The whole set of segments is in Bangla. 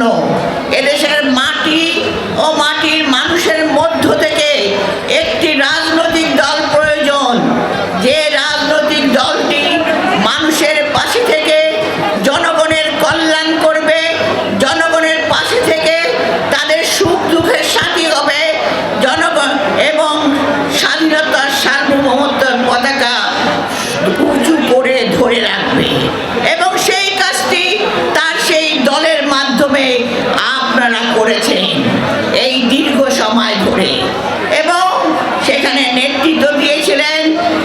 No.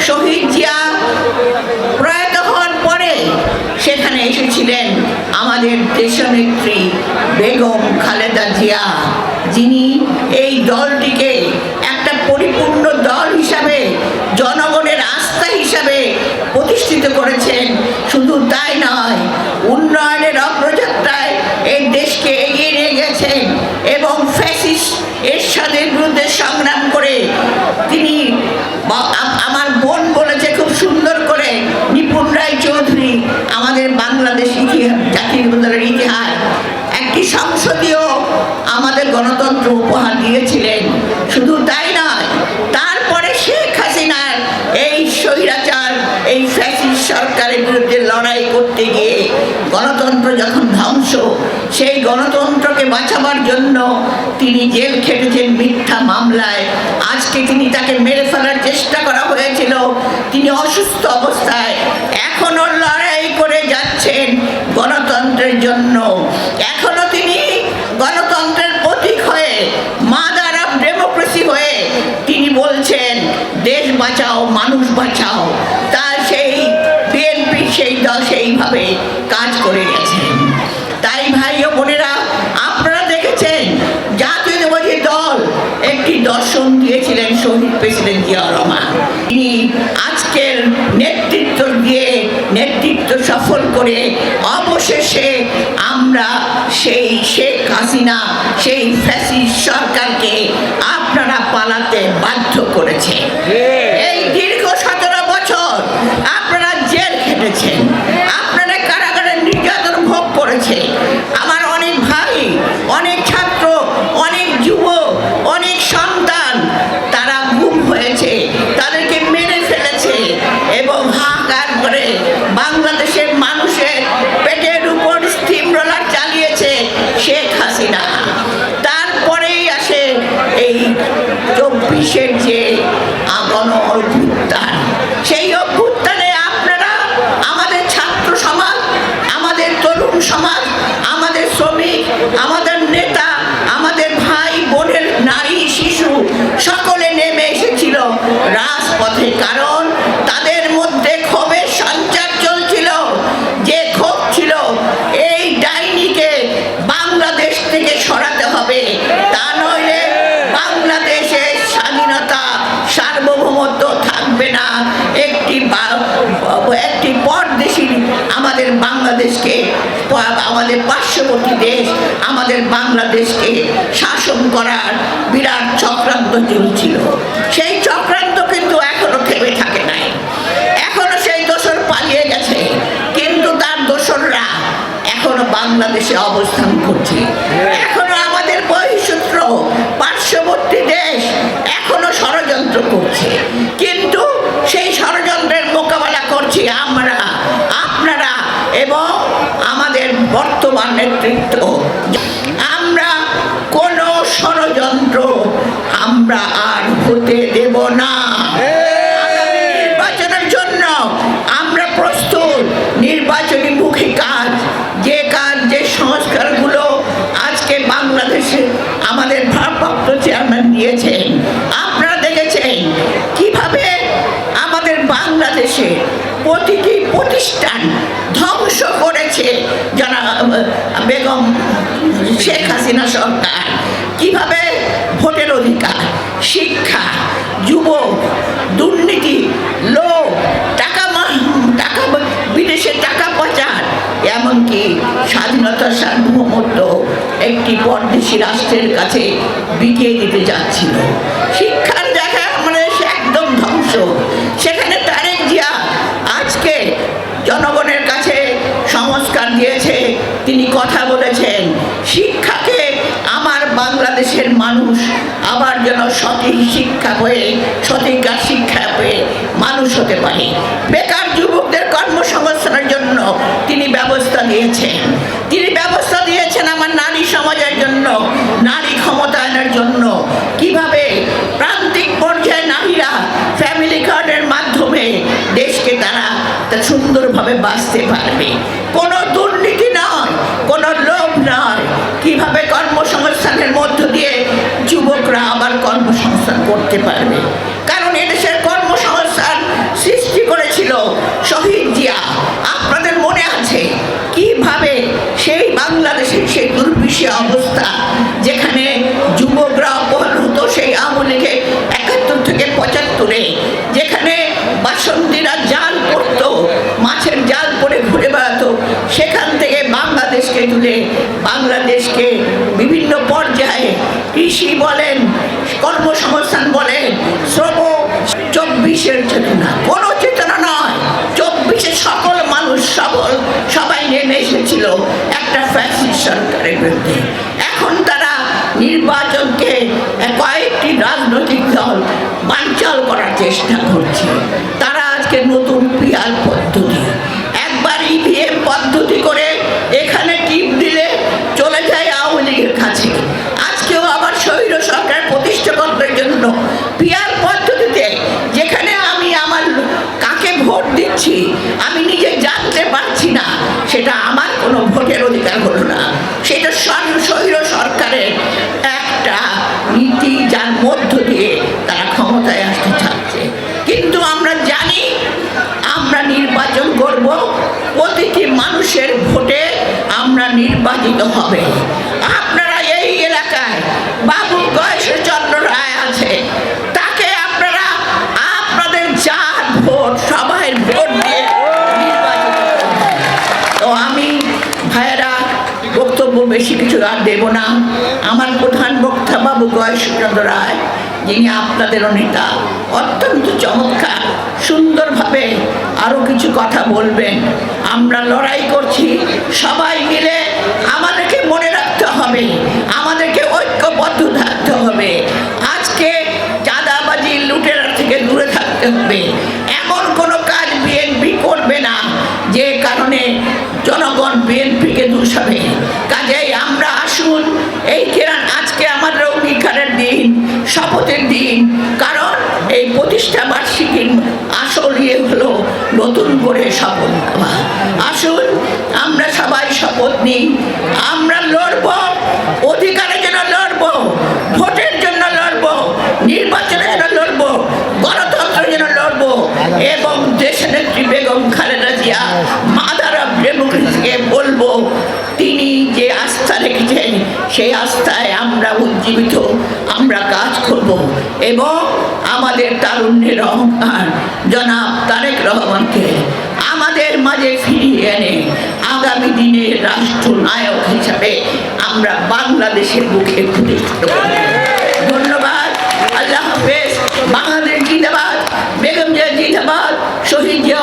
শহীদ জিয়া প্রয়াত হওয়ার পরে সেখানে এসেছিলেন আমাদের দেশনেত্রী বেগম খালেদা জিয়া। যিনি এই দলটিকে একটা পরিপূর্ণ দল হিসাবে, জনগণের আস্থা হিসাবে প্রতিষ্ঠিত করেছেন শুধু তাই নয় উন্নয়নের অগ্রযাত্রায় এই দেশকে এগিয়ে নিয়ে গেছেন এবং ফ্যাসিস এরশাদের বিরুদ্ধে সংগ্রাম করে তিনি বা- আ- আমার বোন বলেছে খুব সুন্দর করে নিপুণ রায় চৌধুরী আমাদের বাংলাদেশ ইতিহাস জাতীয় দলের ইতিহাস একটি সংসদীয় আমাদের গণতন্ত্র উপহার দিয়েছিলেন শুধু তাই নয় তারপরে শেখ হাসিনার এই স্বৈরাচার এই ফ্যাসিস সরকারের বিরুদ্ধে লড়াই করতে গিয়ে গণতন্ত্র ধ্বংস সেই গণতন্ত্রকে বাঁচাবার জন্য তিনি জেল খেটেছেন মিথ্যা মামলায়। আজকে তিনি তাকে মেরে ফেলার চেষ্টা করা হয়েছিল। তিনি অসুস্থ অবস্থায় এখনও লড়াই করে যাচ্ছেন গণতন্ত্রের জন্য। এখনও তিনি গণতন্ত্রের প্রতীক হয়ে মাদার অফ ডেমোক্রেসি হয়ে তিনি বলছেন, দেশ বাঁচাও, মানুষ বাঁচাও। তার সেই বিএনপি, সেই দল সেইভাবে কাজ করে গেছেন তাই ভাই ও বোনেরা আপনারা দেখেছেন জাতীয়তাবাদী দল একটি দর্শন দিয়েছিলেন শহীদ প্রেসিডেন্ট জিয়া রহমান তিনি আজকের নেতৃত্ব দিয়ে, নেতৃত্ব সফল করে অবশেষে আমরা সেই শেখ হাসিনা, সেই ফ্যাসি সরকারকে আপনারা পালাতে বাধ্য করেছে। চব্বিশের যে আগণ একটি একটি পরদেশী আমাদের বাংলাদেশকে, আমাদের পার্শ্ববর্তী দেশ, আমাদের বাংলাদেশকে শাসন করার বিরাট চক্রান্ত চলছিল। সেই চক্রান্ত কিন্তু এখনও থেমে থাকে নাই। এখনও সেই দোষর পালিয়ে গেছে। কিন্তু তার দোসররা এখনও বাংলাদেশে অবস্থান করছে। এখনও আমাদের বহিঃসূত্র পার্শ্ববর্তী দেশ এখনও ষড়যন্ত্র করছে। কিন্তু সেই ষড়যন্ত্রের মোকাবেলা করছি আমরা আপনারা এবং আমাদের বর্তমান নেতৃত্ব। আমরা কোনো ষড়যন্ত্র আমরা আর হতে দেব না। নির্বাচনের জন্য আমরা প্রস্তুত। নির্বাচনী মুখী কাজ, যে কাজ, যে সংস্কারগুলো আজকে বাংলাদেশে আমাদের ভারপ্রাপ্ত চেয়ারম্যান দিয়েছেন, আপনারা দেখেছেন কীভাবে আমাদের বাংলাদেশে প্রতিটি প্রতিষ্ঠান বেগম শেখ হাসিনা সরকার, কীভাবে ভোটের অধিকার, শিক্ষা, যুবক, দুর্নীতি লোক টাকা টাকা বিদেশে টাকা পাচার, এমনকি স্বাধীনতার সার্বভৌমত্ব একটি পরদেশি রাষ্ট্রের কাছে বিকিয়ে দিতে যাচ্ছিল। শিক্ষার জায়গা মানে সে একদম ধ্বংস। সেখানে তারেক জিয়া আজকে জনগণের কাছে সংস্কার দিয়েছে তিনি কথা বলেছেন, শিক্ষাকে আমার বাংলাদেশের মানুষ আবার যেন সঠিক শিক্ষা হয়ে সঠিকার শিক্ষা হয়ে মানুষ হতে পারে। বেকার যুবকদের কর্মসংস্থানের জন্য তিনি ব্যবস্থা দিয়েছেন তিনি ব্যবস্থা দিয়েছেন আমার নারী সমাজের জন্য, নারী ক্ষমতায়নের জন্য। কীভাবে প্রান্তিক পর্যায়ে নারীরা ফ্যামিলি কার্ডের মাধ্যমে দেশকে তারা সুন্দরভাবে বাঁচতে পারবে? করতে পারবে। কারণ এদেশের কর্মসংস্থান সৃষ্টি করেছিল শহীদ জিয়া। আপনাদের মনে আছে কীভাবে সেই বাংলাদেশের সেই দুর্বিষী অবস্থা যেখানে চব্বিশের চেতনা। কোনো চেতনা নয়। চব্বিশে সকল মানুষ সবল, সবাই নেমে এসেছিল একটা ফ্যাসিস্ট সরকারের বিরুদ্ধে। এখন তারা নির্বাচনকে কয়েকটি রাজনৈতিক দল বাঞ্চাল করার চেষ্টা করছে। তারা আজকে নতুন পিয়াল পদ্ধতি নির্বাচিত হবে। আপনারা এই এলাকায় বাবু গয়েশ্বরচন্দ্র রায় আছে। তাকে আপনারা আপনাদের যার ভোট সবাই ভোট দিয়ে তো আমি ভাইয়েরা, বক্তব্য বেশি কিছু আর দেব না। আমার প্রধান বক্তা বাবু গয়েশ্বরচন্দ্র রায়, যিনি আপনাদেরও নেতা, অত্যন্ত চমৎকার, সুন্দরভাবে আরও কিছু কথা বলবেন। আমরা লড়াই করছি, সবাই মিলে এই কেরান, আজকে আমাদের অঙ্গীকারের দিন, শপথের দিন। কারণ এই প্রতিষ্ঠা বার্ষিকীর আসল ইয়ে হলো নতুন করে শপথ নেওয়া। আসুন, আমরা সবাই শপথ নিই। আমরা লড়ব অধিকারের জন্য লড়ব ভোটের জন্য লড়ব নির্বাচনের জন্য লড়ব গণতন্ত্রের জন্য লড়ব এবং দেশনেত্রী বেগম খালেদা জিয়া মাদার অফ ডেমোক্রেসিকে বলব তিনি যে আস্থা রেখেছেন সেই আস্থায় আমরা উজ্জীবিত, আমরা কাজ করব। এবং আমাদের তারুণ্যের অহংকার, জনাব তারেক রহমানকে আমাদের মাঝে ফিরিয়ে এনে আগামী দিনের রাষ্ট্রনায়ক হিসাবে আমরা বাংলাদেশের বুকে প্রতিষ্ঠিত করব ধন্যবাদ। আল্লাহ হাফেজ। বাংলাদেশ জিন্দাবাদ। বেগম জিয়া জিন্দাবাদ। শহীদ জিয়া